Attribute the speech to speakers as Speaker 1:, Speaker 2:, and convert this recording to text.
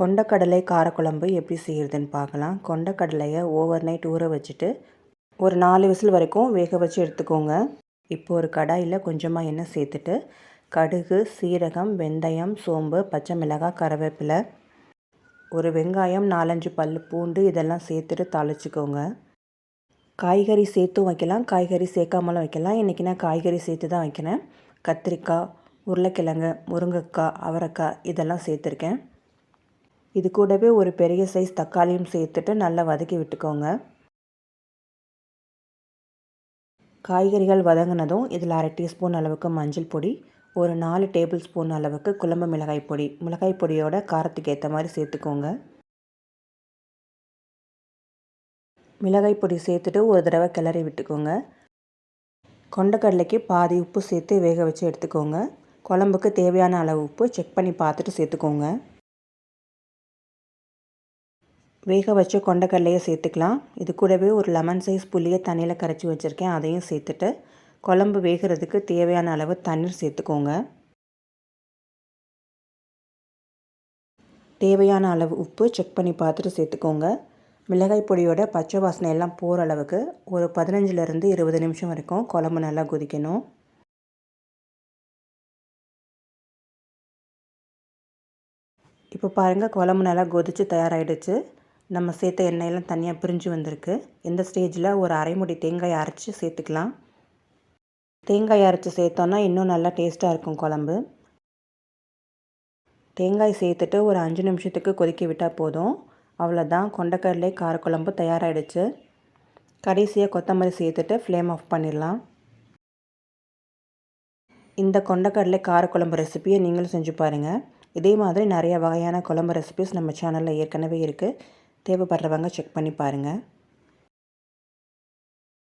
Speaker 1: கொண்டக்கடலை காரக்குழம்பு எப்படி செய்கிறதுன்னு பார்க்கலாம். கொண்டக்கடலையை ஓவர் நைட் ஊற வச்சுட்டு ஒரு நாலு விசில் வரைக்கும் வேக வச்சு எடுத்துக்கோங்க. இப்போ ஒரு கடாயில் கொஞ்சமாக எண்ணெய் சேர்த்துட்டு கடுகு சீரகம் வெந்தயம் சோம்பு பச்சை மிளகாய் கருவேப்பிலை ஒரு வெங்காயம் நாலஞ்சு பல் பூண்டு இதெல்லாம் சேர்த்துட்டு தாளிச்சிக்கோங்க. காய்கறி சேர்த்தும் வைக்கலாம். காய்கறி சேர்க்காமலும் வைக்கலாம். இன்றைக்கி நான் காய்கறி சேர்த்து தான் வைக்கிறேன். கத்திரிக்காய் உருளைக்கிழங்கு முருங்கைக்காய் அவரைக்காய் இதெல்லாம் சேர்த்துருக்கேன். இது கூடவே ஒரு பெரிய சைஸ் தக்காளியும் சேர்த்துட்டு நல்லா வதக்கி விட்டுக்கோங்க. காய்கறிகள் வதங்கினதும் இதில் அரை டீஸ்பூன் அளவுக்கு மஞ்சள் பொடி ஒரு நாலு டேபிள் ஸ்பூன் அளவுக்கு குழம்பு மிளகாய் பொடி. மிளகாய் பொடியோட காரத்துக்கு ஏற்ற மாதிரி சேர்த்துக்கோங்க. மிளகாய் பொடி சேர்த்துட்டு ஒரு தடவை கிளறி விட்டுக்கோங்க. கொண்டக்கடலைக்கு பாதி உப்பு சேர்த்து வேக வச்சு எடுத்துக்கோங்க. குழம்புக்கு தேவையான அளவு உப்பு செக் பண்ணி பார்த்துட்டு சேர்த்துக்கோங்க. வேக வச்சு கொண்டக்கடலையை சேர்த்துக்கலாம். இது கூடவே ஒரு லெமன் சைஸ் புளியை தண்ணியில் கரைச்சி வச்சுருக்கேன். அதையும் சேர்த்துட்டு குழம்பு வேகிறதுக்கு தேவையான அளவு தண்ணீர் சேர்த்துக்கோங்க. தேவையான அளவு உப்பு செக் பண்ணி பார்த்துட்டு சேர்த்துக்கோங்க. மிளகாய் பொடியோட பச்சை வாசனை எல்லாம் போகிற அளவுக்கு ஒரு பதினஞ்சுலேருந்து இருபது நிமிஷம் வரைக்கும் குழம்பு நல்லா கொதிக்கணும். இப்போ பாருங்கள் குழம்பு நல்லா கொதித்து தயாராகிடுச்சு நம்ம சேர்த்த எண்ணெயெல்லாம் தனியாக பிரிஞ்சு வந்திருக்கு. இந்த ஸ்டேஜில் ஒரு அரைமுடி தேங்காய் அரைச்சி சேர்த்துக்கலாம். தேங்காய் அரைச்சி சேர்த்தோன்னா இன்னும் நல்லா டேஸ்ட்டாக இருக்கும் குழம்பு. தேங்காய் சேர்த்துட்டு ஒரு அஞ்சு நிமிஷத்துக்கு கொதிக்க விட்டால் போதும். அவ்வளோதான் கொண்டக்கடலை காரக்குழம்பு தயாராகிடுச்சு கடைசியாக கொத்தமல்லி சேர்த்துட்டு ஃப்ளேம் ஆஃப் பண்ணிடலாம். இந்த கொண்டக்கடலை காரக்குழம்பு ரெசிப்பியை நீங்களும் செஞ்சு பாருங்கள் இதே மாதிரி நிறைய வகையான குழம்பு ரெசிபிஸ் நம்ம சேனலில் ஏற்கனவே இருக்குது தேவைப்படுறவங்க செக் பண்ணி பாருங்கள்